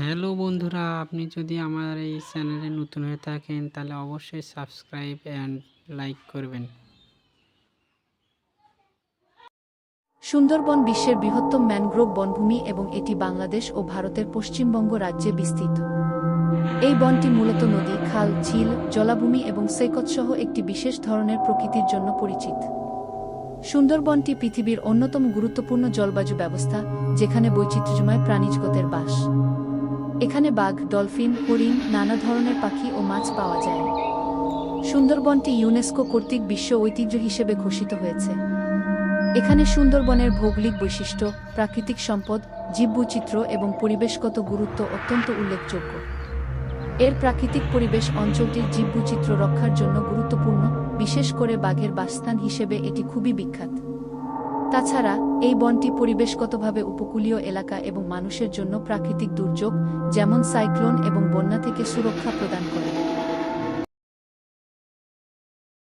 Hello বন্ধুরা, আপনি যদি আমার এই চ্যানেলে নতুন হয়ে থাকেন, তাহলে অবশ্যই সাবস্ক্রাইব অ্যান্ড লাইক করবেন। সুন্দরবন বিশ্বের বৃহত্তম ম্যানগ্রোভ বনভূমি এবং এটি বাংলাদেশ ও ভারতের পশ্চিমবঙ্গ রাজ্যে বিস্তৃত। এই বনটি মূলত নদী, খাল, ঝিল, জলাভূমি এবং সৈকতসহ একটি বিশেষ ধরনের প্রকৃতির জন্য পরিচিত। সুন্দরবনটি পৃথিবীর অন্যতম গুরুত্বপূর্ণ জলবায়ু ব্যবস্থা, যেখানে বৈচিত্র্যময় প্রাণীজগতের বাস। এখানে বাঘ, ডলফিন, হরিণ, নানা ধরনের পাখি ও মাছ পাওয়া যায়। সুন্দরবনটি ইউনেস্কো কর্তৃক বিশ্ব ঐতিহ্য হিসেবে ঘোষিত হয়েছে। এখানে সুন্দরবনের ভৌগোলিক বৈশিষ্ট্য, প্রাকৃতিক সম্পদ, জীববৈচিত্র্য এবং পরিবেশগত গুরুত্ব অত্যন্ত উল্লেখযোগ্য। এর প্রাকৃতিক পরিবেশ অঞ্চলটির জীববৈচিত্র্য রক্ষার জন্য গুরুত্বপূর্ণ, বিশেষ করে বাঘের বাসস্থান হিসেবে এটি খুবই বিখ্যাত। তাছাড়া, এই বনটি পরিবেশগতভাবে উপকূলীয় এলাকা এবং মানুষের জন্য প্রাকৃতিক দুর্যোগ, যেমন সাইক্লোন এবং বন্যা থেকে সুরক্ষা প্রদান করে।